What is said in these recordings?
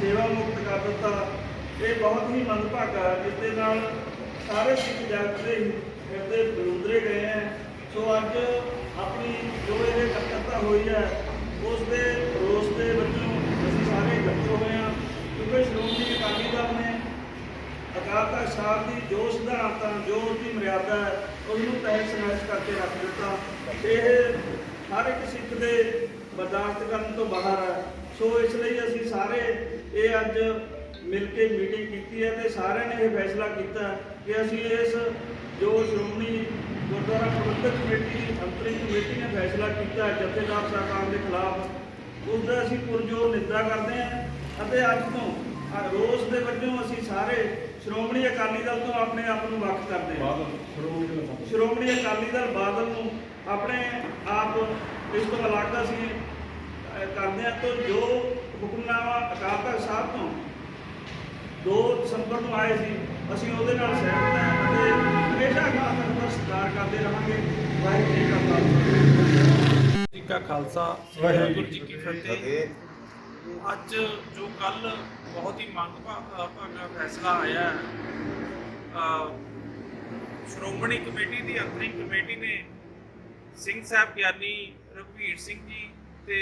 ਸੇਵਾ ਮੁਕਤ ਕਰ ਦਿੱਤਾ ਇਹ ਬਹੁਤ ਹੀ ਮੰਦਭਾਗਾ ਜਿਸ ਦੇ ਨਾਲ ਸਾਰੇ ਸਿੱਖ ਜਗਤ ਦੇ ਹਿਰਦੇ ਬਲੂੰਦਰੇ ਗਏ ਹੈ। ਸੋ ਅੱਜ ਆਪਣੀ ਜੋ ਇਹ ਕਰਤੱਤਾ ਹੋਈ ਹੈ, ਉਸ ਦੇ ਰੋਸ ਦੇ ਵਜੋਂ ਅਸੀਂ ਸਾਰੇ ਇਕੱਠੇ ਹੋਏ ਹਾਂ ਕਿਉਂਕਿ ਸ਼੍ਰੋਮਣੀ ਅਕਾਲੀ ਦਲ ਨੇ ਅਕਾਲ ਤਖਤ ਸਾਹਿਬ ਦੀ ਜੋ ਸਿਧਾਂਤਾਂ ਜੋ ਉਹਦੀ ਮਰਿਆਦਾ ਹੈ, ਉਹਨੂੰ ਤਹਿਸ ਨਹਿਸ ਕਰਕੇ ਰੱਖ ਦਿੱਤਾ। ਇਹ ਹਰ ਇੱਕ ਸਿੱਖ ਦੇ ਬਰਦਾਸ਼ਤ ਕਰਨ ਤੋਂ ਬਾਹਰ ਹੈ। ਸੋ ਇਸ ਲਈ ਅਸੀਂ ਸਾਰੇ ਇਹ ਅੱਜ ਮਿਲ ਕੇ ਮੀਟਿੰਗ ਕੀਤੀ ਹੈ ਤੇ ਸਾਰਿਆਂ ਨੇ ਇਹ ਫੈਸਲਾ ਕੀਤਾ ਕਿ ਅਸੀਂ ਇਸ ਜੋ ਸ਼੍ਰੋਮਣੀ ਗੁਰਦੁਆਰਾ ਪ੍ਰਬੰਧਕ ਕਮੇਟੀ ਦੀ ਅੰਤਰਿਮ ਕਮੇਟੀ ਨੇ ਫੈਸਲਾ ਕੀਤਾ ਜਥੇਦਾਰ ਸਰਕਾਰ ਦੇ ਖਿਲਾਫ। ਉਸ ਦਾ ਅਸੀਂ ਪੁਰਜੋਰ ਨਿੰਦਾ ਕਰਦੇ ਹਾਂ ਅਤੇ ਅੱਜ ਤੋਂ ਰੋਸ ਦੇ ਵਜੋਂ ਅਸੀਂ ਸਾਰੇ ਸ਼੍ਰੋਮਣੀ ਅਕਾਲੀ ਦਲ ਤੋਂ ਆਪਣੇ ਆਪ ਨੂੰ ਵੱਖ ਕਰਦੇ ਹਾਂ ਸ਼੍ਰੋਮਣੀ ਅਕਾਲੀ ਦਲ ਬਾਦਲ ਨੂੰ ਆਪਣੇ ਆਪ ਇਸ ਤੋਂ ਅਲੱਗ ਅਸੀਂ ਕਰਦੇ ਹਾਂ ਤੋਂ ਜੋ ਹੁਕਮਨਾਮਾ ਅਕਾਲ ਤਖਤ ਸਾਹਿਬ ਤੋਂ 2 ਦਸੰਬਰ ਨੂੰ ਆਏ ਸੀ ਅਸੀਂ ਉਹਦੇ ਨਾਲ ਸਹਿਮਤ ਹਾਂ ਅਤੇ ਹਮੇਸ਼ਾ ਅਕਾਲ ਤਖਤ ਦਾ ਸਤਿਕਾਰ ਕਰਦੇ ਰਹਾਂਗੇ। ਵਾਹਿਗੁਰੂ ਜੀ ਕਾ ਖਾਲਸਾ। ਵਾਹਿਗੁਰੂ ਜੀ ਕੀ ਫਤਿਹ। ਅੱਜ ਜੋ ਕੱਲ ਬਹੁਤ ਹੀ ਮੰਗਭਾਗਾ ਫੈਸਲਾ ਆਇਆ ਹੈ, ਸ਼੍ਰੋਮਣੀ ਕਮੇਟੀ ਦੀ ਅੰਤਰਿਮ ਕਮੇਟੀ ਨੇ ਸਿੰਘ ਸਾਹਿਬ ਗਿਆਨੀ ਰਘਵੀਰ ਸਿੰਘ ਜੀ ਤੇ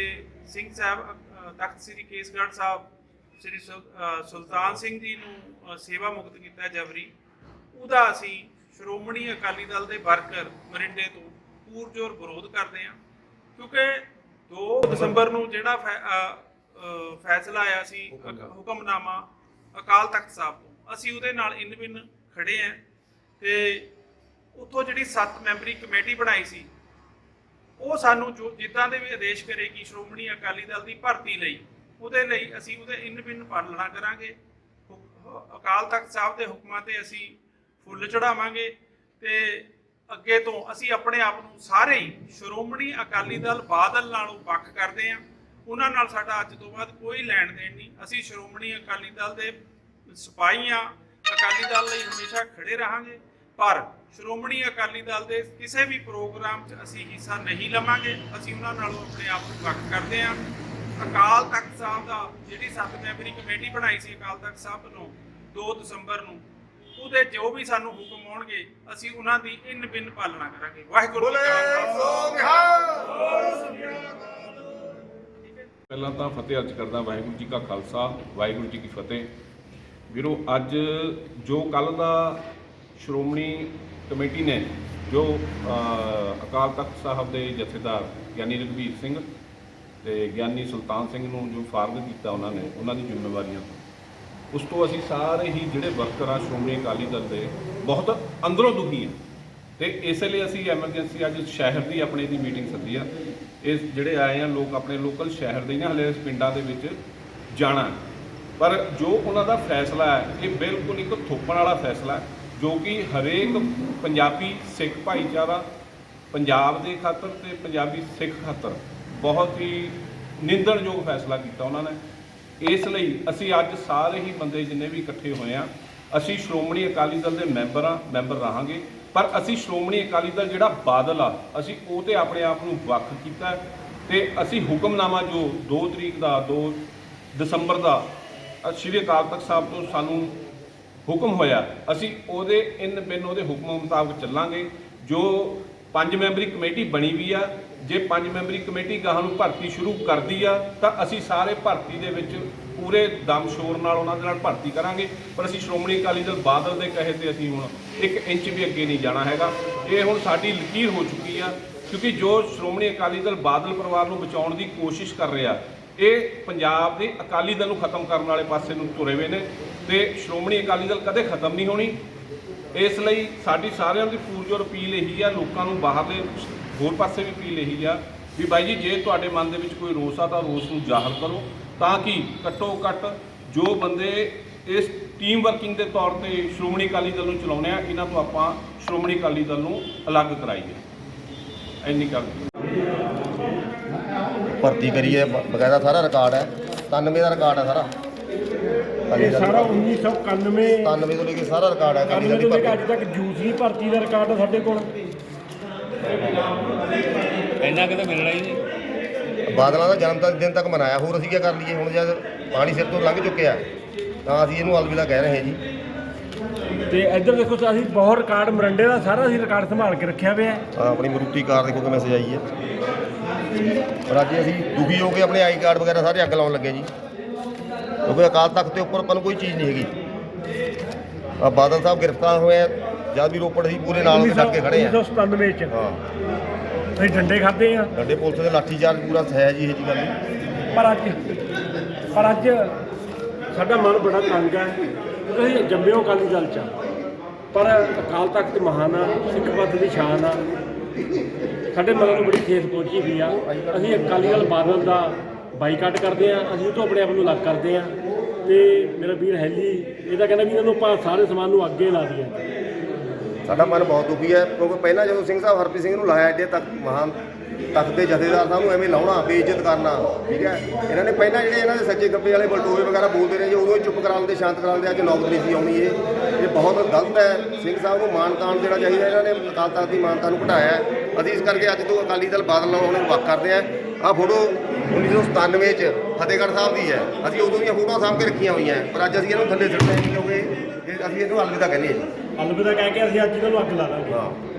ਸਿੰਘ ਸਾਹਿਬ ਤਖਤ ਸ੍ਰੀ ਕੇਸਗੜ੍ਹ ਸਾਹਿਬ ਸ੍ਰੀ ਸੁਲਤਾਨ ਸਿੰਘ ਜੀ ਨੂੰ ਸੇਵਾ ਮੁਕਤ ਕੀਤਾ ਜਬਰੀ। ਉਹਦਾ ਅਸੀਂ ਸ਼੍ਰੋਮਣੀ ਅਕਾਲੀ ਦਲ ਦੇ ਵਰਕਰ ਮਰਿੰਡੇ ਤੋਂ ਪੂਰਜੋਰ ਵਿਰੋਧ ਕਰਦੇ ਹਾਂ ਕਿਉਂਕਿ 2 ਦਸੰਬਰ ਨੂੰ ਜਿਹੜਾ ਫੈ- ਫੈਸਲਾ ਆਇਆ ਸੀ ਹੁਕਮਨਾਮਾ। ਅਕਾਲ ਤਖਤ ਸਾਹਿਬ ਤੋਂ। ਅਸੀਂ ਉਹਦੇ ਨਾਲ ਇਨ ਬਿਨ ਖੜੇ ਆਂ ਤੇ ਉੱਥੋਂ ਜਿਹੜੀ 7 ਮੈਂਬਰੀ ਕਮੇਟੀ ਬਣਾਈ ਸੀ ਉਹ ਸਾਨੂੰ ਜੋ ਜਿੱਦਾਂ ਦੇ ਵੀ ਆਦੇਸ਼ ਕਰੇਗੀ ਸ਼੍ਰੋਮਣੀ ਅਕਾਲੀ ਦਲ ਦੀ ਭਰਤੀ ਲਈ ਉਹਦੇ ਲਈ ਅਸੀਂ ਉਹਦੇ ਇਨ ਬਿਨ ਪਾਲਣਾ ਕਰਾਂਗੇ। ਅਕਾਲ ਤਖਤ ਸਾਹਿਬ ਦੇ ਹੁਕਮਾਂ ਤੇ ਅਸੀਂ ਫੁੱਲ ਚੜਾਵਾਂਗੇ ਤੇ ਅੱਗੇ ਤੋਂ ਅਸੀਂ ਆਪਣੇ ਆਪ ਨੂੰ ਸਾਰੇ ਹੀ ਸ਼੍ਰੋਮਣੀ ਅਕਾਲੀ ਦਲ ਬਾਦਲ ਨਾਲੋਂ ਵੱਖ ਕਰਦੇ ਹਾਂ। ਉਹਨਾਂ ਨਾਲ ਸਾਡਾ ਅੱਜ ਤੋਂ ਬਾਅਦ ਕੋਈ ਲੈਣ ਦੇਣ ਨਹੀਂ। ਅਸੀਂ ਸ਼੍ਰੋਮਣੀ ਅਕਾਲੀ ਦਲ ਦੇ ਸਿਪਾਹੀਆਂ ਅਕਾਲੀ ਦਲ ਲਈ ਹਮੇਸ਼ਾ ਖੜੇ ਰਹਾਂਗੇ। ਪਰ ਸ਼੍ਰੋਮਣੀ ਅਕਾਲੀ ਦਲ ਦੇ ਕਿਸੇ ਵੀ ਪ੍ਰੋਗਰਾਮ 'ਚ ਅਸੀਂ ਹਿੱਸਾ ਨਹੀਂ ਲਵਾਂਗੇ। ਅਸੀਂ ਉਹਨਾਂ ਨਾਲੋਂ ਆਪਣੇ ਆਪ ਨੂੰ ਵੱਖ ਕਰਦੇ ਹਾਂ। ਅਕਾਲ ਤਖਤ ਸਾਹਿਬ ਦਾ ਜਿਹੜੀ ਸੱਤ ਮੈਂਬਰੀ ਕਮੇਟੀ ਬਣਾਈ ਸੀ ਅਕਾਲ ਤਖਤ ਸਾਹਿਬ ਵੱਲੋਂ 2 ਦਸੰਬਰ ਨੂੰ, ਉਹਦੇ ਜੋ ਵੀ ਸਾਨੂੰ ਹੁਕਮ ਆਉਣਗੇ, ਅਸੀਂ ਉਹਨਾਂ ਦੀ ਇਨ ਬਿਨ ਪਾਲਣਾ ਕਰਾਂਗੇ। ਵਾਹਿਗੁਰੂ ਜੀ ਕਾ ਖਾਲਸਾ। ਪਹਿਲਾਂ ਤਾਂ ਫਤਿਹ ਅਰਜ ਕਰਦਾ ਵਾਹਿਗੁਰੂ ਜੀ ਕਾ ਖਾਲਸਾ, ਵਾਹਿਗੁਰੂ ਜੀ ਕੀ ਫਤਿਹ। ਵੀਰੋ, ਅੱਜ ਜੋ ਕੱਲ ਦਾ ਸ਼੍ਰੋਮਣੀ ਕਮੇਟੀ ਨੇ, ਜੋ ਅਕਾਲ ਤਖਤ ਸਾਹਿਬ ਦੇ ਜਥੇਦਾਰ ਗਿਆਨੀ ਰਘਵੀਰ ਸਿੰਘ ਤੇ ਗਿਆਨੀ ਸੁਲਤਾਨ ਸਿੰਘ ਨੂੰ ਜੋ ਫਾਰਗ ਕੀਤਾ ਉਹਨਾਂ ਨੇ, ਉਹਨਾਂ ਦੀ ਜ਼ਿੰਮੇਵਾਰੀਆਂ ਤੋਂ। ਉਸ ਤੋਂ ਅਸੀਂ ਸਾਰੇ ਹੀ ਜਿਹੜੇ ਵਰਕਰ ਆ ਸ਼੍ਰੋਮਣੀ ਅਕਾਲੀ ਦਲ ਦੇ ਬਹੁਤ ਅੰਦਰੋਂ ਦੁਖੀ ਆ ਤੇ ਇਸ ਲਈ ਅਸੀਂ ਐਮਰਜੈਂਸੀ ਅੱਜ ਸ਼ਹਿਰ ਦੀ ਆਪਣੇ ਦੀ ਮੀਟਿੰਗ ਸੱਦੀ ਆ। ਇਸ ਜਿਹੜੇ ਆਏ ਆ, ਲੋਕ ਆਪਣੇ ਲੋਕਲ ਸ਼ਹਿਰ ਦੇ ਨੇ, ਹਲੇ ਪਿੰਡਾਂ ਦੇ ਵਿੱਚ ਜਾਣਾ। ਪਰ ਜੋ ਉਹਨਾਂ ਦਾ ਫੈਸਲਾ ਹੈ, ਇਹ ਬਿਲਕੁਲ ਇੱਕ ਥੋਪਣ ਵਾਲਾ ਫੈਸਲਾ ਜੋ ਕਿ ਹਰੇਕ ਪੰਜਾਬੀ ਸਿੱਖ ਭਾਈਚਾਰਾ, ਪੰਜਾਬ ਦੇ ਖਾਤਰ ਤੇ ਪੰਜਾਬੀ ਸਿੱਖ ਖਾਤਰ ਬਹੁਤ ਹੀ ਨਿੰਦਣਯੋਗ ਫੈਸਲਾ ਕੀਤਾ ਉਹਨਾਂ ਨੇ। ਇਸ ਲਈ ਅਸੀਂ ਅੱਜ ਸਾਰੇ ਹੀ ਬੰਦੇ ਜਿੰਨੇ ਵੀ ਇਕੱਠੇ ਹੋਏ ਆ, ਅਸੀਂ ਸ਼੍ਰੋਮਣੀ ਅਕਾਲੀ ਦਲ ਦੇ ਮੈਂਬਰ ਆ ਮੈਂਬਰ ਰਹਾਂਗੇ। ਪਰ ਅਸੀਂ ਸ਼੍ਰੋਮਣੀ ਅਕਾਲੀ ਦਲ ਜਿਹੜਾ ਬਾਦਲ ਆ, ਅਸੀਂ ਉਹ ਤੇ ਆਪਣੇ ਆਪ ਨੂੰ ਵੱਖ ਕੀਤਾ ਹੈ ਤੇ ਅਸੀਂ ਹੁਕਮਨਾਮਾ ਜੋ 2 ਤਰੀਕ ਦਾ 2 ਦਸੰਬਰ ਦਾ ਸ਼੍ਰੀ ਅਕਾਲ ਤਖਤ ਸਾਹਿਬ ਤੋਂ ਸਾਨੂੰ ਹੁਕਮ ਹੋਇਆ, ਅਸੀਂ ਉਹਦੇ, ਇਨ ਬਿਨ ਉਹਦੇ ਹੁਕਮ ਮੁਤਾਬਕ ਚੱਲਾਂਗੇ, ਜੋ ਪੰਜ ਮੈਂਬਰੀ ਕਮੇਟੀ ਬਣੀ ਵੀ ਆ, ਜੇ ਪੰਜ ਮੈਂਬਰੀ ਕਮੇਟੀ ਗਾਹਾਂ ਨੂੰ ਭਰਤੀ ਸ਼ੁਰੂ ਕਰਦੀ ਆ, ਤਾਂ ਅਸੀਂ ਸਾਰੇ ਭਰਤੀ ਦੇ ਵਿੱਚ ਪੂਰੇ ਦਮ ਸ਼ੋਰ ਨਾਲ ਉਹਨਾਂ ਦੇ ਨਾਲ ਭਰਤੀ ਕਰਾਂਗੇ। ਪਰ ਅਸੀਂ ਸ਼੍ਰੋਮਣੀ ਅਕਾਲੀ ਦਲ ਬਾਦਲ ਦੇ ਕਹੇ ਤੇ ਅਸੀਂ ਹੁਣ ਇੱਕ ਇੰਚ ਵੀ ਅੱਗੇ ਨਹੀਂ ਜਾਣਾ ਹੈਗਾ। ਇਹ ਹੁਣ ਸਾਡੀ ਲਕੀਰ ਹੋ ਚੁੱਕੀ ਆ, ਕਿਉਂਕਿ ਜੋ ਸ਼੍ਰੋਮਣੀ ਅਕਾਲੀ ਦਲ ਬਾਦਲ ਪਰਿਵਾਰ ਨੂੰ ਬਚਾਉਣ ਦੀ ਕੋਸ਼ਿਸ਼ ਕਰ ਰਿਹਾ, ਇਹ ਪੰਜਾਬ ਦੇ ਅਕਾਲੀ ਦਲ ਨੂੰ ਖਤਮ ਕਰਨ ਵਾਲੇ ਪਾਸੇ ਨੂੰ ਤੁਰੇ ਹੋਏ ਨੇ ਤੇ ਸ਼੍ਰੋਮਣੀ ਅਕਾਲੀ ਦਲ ਕਦੇ ਖਤਮ ਨਹੀਂ ਹੋਣੀ। ਇਸ ਲਈ ਸਾਡੀ ਸਾਰਿਆਂ ਦੀ ਪੂਰਜੋਰ ਅਪੀਲ ਇਹੀ ਆ, ਲੋਕਾਂ ਨੂੰ ਬਾਹਰਲੇ ਹੋਰ ਪਾਸੇ ਵੀ ਅਪੀਲ ਇਹੀ ਆ ਵੀ ਬਾਈ ਜੀ, ਜੇ ਤੁਹਾਡੇ ਮਨ ਦੇ ਵਿੱਚ ਕੋਈ ਰੋਸ ਆ ਤਾਂ ਰੋਸ ਨੂੰ ਜ਼ਾਹਰ ਕਰੋ ਤਾਂ ਕਿ ਘੱਟੋ ਘੱਟ ਜੋ ਬੰਦੇ ਇਸ ਟੀਮ ਵਰਕਿੰਗ ਦੇ ਤੌਰ ਤੇ ਸ਼੍ਰੋਮਣੀ ਅਕਾਲੀ ਦਲ ਨੂੰ ਚਲਾਉਂਦੇ ਆ, ਇਹਨਾਂ ਤੋਂ ਆਪਾਂ ਸ਼੍ਰੋਮਣੀ ਅਕਾਲੀ ਦਲ ਨੂੰ ਅਲੱਗ ਕਰਾਈਏ। ਇੰਨੀ ਗੱਲ। ਭਰਤੀ ਕਰੀਏ, ਬ- ਬਕਾਇਦਾ ਸਾਰਾ ਰਿਕਾਰਡ ਹੈ। 97 ਦਾ ਰਿਕਾਰਡ ਹੈ ਸਾਰਾ। ਇਹ ਸਾਰਾ 1991 97 ਤੋਂ ਲੈ ਕੇ ਸਾਰਾ ਰਿਕਾਰਡ ਹੈ ਅਕਾਲੀ 91 ਦਲ ਦੀ ਤੋਂ ਲੈ ਕੇ ਭਰਤੀ ਅੱਜ ਤੱਕ ਜੂਸਰੀ ਭਰਤੀ ਦਾ ਰਿਕਾਰਡ ਆ ਸਾਡੇ ਕੋਲ। ਇੰਨਾ ਕਿਤੇ ਮਿਲਣਾ ਹੀ ਨਹੀਂ। ਬਾਦਲਾਂ ਦਾ ਜਨਮ ਦਿਨ ਤੱਕ ਮਨਾਇਆ ਹੋਰ ਅਸੀਂ ਕੀ ਕਰ ਲਈਏ? ਹੁਣ ਜਦ ਪਾਣੀ ਸਿਰ ਤੋਂ ਲੰਘ ਚੁੱਕਿਆ ਤਾਂ ਅਸੀਂ ਇਹਨੂੰ ਅਲਵਿਦਾ ਕਹਿ ਰਹੇ ਹਾਂ ਜੀ। ਤੇ ਇੱਧਰ ਦੇਖੋ ਤਾਂ ਅਸੀਂ ਬਹੁਤ ਰਿਕਾਰਡ ਮਰੰਡੇ ਦਾ ਸਾਰਾ ਅਸੀਂ ਰਿਕਾਰਡ ਸੰਭਾਲ ਕੇ ਰੱਖਿਆ ਹੋਇਆ ਹੈ। ਆਹ ਆਪਣੀ ਮਰੂਤੀ ਕਾਰ ਦੇਖੋ ਕਿ ਮੈਸੇਜ ਆਈ ਹੈ। ਪਰ ਅੱਜ ਅਸੀਂ ਦੁਖੀ ਹੋ ਕੇ ਆਪਣੇ ਆਈ ਕਾਰਡ ਵਗੈਰਾ ਸਾਰੇ ਅੱਗ ਲਾਉਣ ਲੱਗੇ ਜੀ। ਕਿਉਂਕਿ ਅਕਾਲ ਤਖਤ ਦੇ ਉੱਪਰ ਆਪਾਂ ਨੂੰ ਕੋਈ ਚੀਜ਼ ਨਹੀਂ ਹੈਗੀ। ਆ ਬਾਦਲ ਸਾਹਿਬ ਗ੍ਰਿਫਤਾਰ ਹੋਏ ਆ ਜਦ ਵੀ ਰੋਪੜ ਸੀ ਪੂਰੇ ਨਾਲ ਡਟ ਕੇ ਖੜੇ ਆ। 1997 ਚ। ਹਾਂ। ਅਸੀਂ ਡੰਡੇ ਖਾਦੇ ਆ? ਡੰਡੇ ਪੁਲਿਸ ਦੇ ਲਾਠੀ ਚਾਰਜ ਪੂਰਾ ਹੈ ਜੀ ਇਹ ਜੀ ਗੱਲ। ਪਰ ਅੱਜ ਪਰ ਅੱਜ ਸਾਡਾ ਮਨ ਬੜਾ ਤੰਗ ਹੈ। ਕਿਉਂਕਿ ਅਸੀਂ ਜੰਮਿਓ ਅਕਾਲੀ ਦਲ ਚ। ਪਰ ਅਕਾਲ ਤਖਤ ਮਹਾਨ ਆ ਸਿੱਖ ਪੰਥ ਦੀ ਸ਼ਾਨ ਆ। ਸਾਡੇ ਮਨ ਨੂੰ ਬੜੀ ਠੇਸ ਪਹੁੰਚੀ ਹੋਈ ਆ। ਅਸੀਂ ਅਕਾਲੀ ਦਲ ਬਾਦਲ ਦਾ ਬਾਈਕਾਟ ਕਰਦੇ ਆ, ਅਸੀਂ ਉਹ ਤੋਂ ਆਪਣੇ ਆਪ ਨੂੰ ਅਲੱਗ ਕਰਦੇ ਆ ਤੇ ਮੇਰਾ ਵੀਰ ਹੈਲੀ, ਇਹਦਾ ਕਹਿੰਦਾ ਵੀ ਇਹਨਾਂ ਨੂੰ ਆਪਾਂ ਸਾਰੇ ਸਮਾਨ ਨੂੰ ਅੱਗੇ ਲਾ ਦਈਏ। ਸਾਡਾ ਮਨ ਬਹੁਤ ਦੁਖੀ ਹੈ, ਕਿਉਂਕਿ ਪਹਿਲਾਂ ਜਦੋਂ ਸਿੰਘ ਸਾਹਿਬ ਹਰਪ੍ਰੀਤ ਸਿੰਘ ਨੂੰ ਲਾਇਆ ਐਡੇ ਤੱਕ ਮਹਾਨ ਤਖਤ ਦੇ ਜਥੇਦਾਰ ਸਾਹਿਬ ਨੂੰ ਐਵੇਂ ਲਾਉਣਾ, ਬੇਇੱਜ਼ਤ ਕਰਨਾ, ਠੀਕ ਹੈ? ਇਹਨਾਂ ਨੇ ਪਹਿਲਾਂ ਜਿਹੜੇ ਇਹਨਾਂ ਦੇ ਸੱਚੇ ਗੱਬੇ ਵਾਲੇ ਬਲਟੋਏ ਵਗੈਰਾ ਬੋਲਦੇ ਰਹੇ, ਜੀ ਉਦੋਂ ਹੀ ਚੁੱਪ ਕਰਾ ਲੈਂਦੇ ਸ਼ਾਂਤ ਕਰਾ ਲੈਂਦੇ ਅੱਜ ਨੌਬਤ ਨਹੀਂ ਸੀ ਆਉਣੀ ਇਹ। ਇਹ ਬਹੁਤ ਗਲਤ ਹੈ, ਸਿੰਘ ਸਾਹਿਬ ਨੂੰ ਮਾਨ ਤਾਨ ਦੇਣਾ ਚਾਹੀਦਾ, ਇਹਨਾਂ ਨੇ ਅਕਾਲ ਤਖਤ ਦੀ ਮਾਨਤਾ ਨੂੰ ਘਟਾਇਆ ਅਸੀਂ ਇਸ ਕਰਕੇ ਅੱਜ ਤੋਂ ਅਕਾਲੀ ਦਲ ਬਾਦਲ ਨਾਲ ਹੁਣ ਵੱਖ ਕਰਦੇ ਆ। ਆਹ ਫੋਟੋ 1997 ਚ ਫਤਿਹਗੜ੍ਹ ਸਾਹਿਬ ਦੀ ਹੈ। ਅਸੀਂ ਉਦੋਂ ਦੀਆਂ ਫੋਟੋਆਂ ਸਾਂਭ ਕੇ ਰੱਖੀਆਂ ਹੋਈਆਂ। ਪਰ ਅੱਜ ਅਸੀਂ ਇਹਨੂੰ ਥੱਲੇ ਸਿੱਟਦੇ ਕਿਉਂਕਿ ਅਸੀਂ ਇਹਨੂੰ ਅਲਵਿਦਾ ਕਹਿੰਦੇ ਹਾਂ ਜੀ। ਅਲਵਿਦਾ ਕਹਿ ਕੇ ਅਸੀਂ ਅੱਜ ਇਹਨਾਂ ਨੂੰ ਅੱਗ ਲਾ ਦਾਂਗੇ। ਹਾਂ।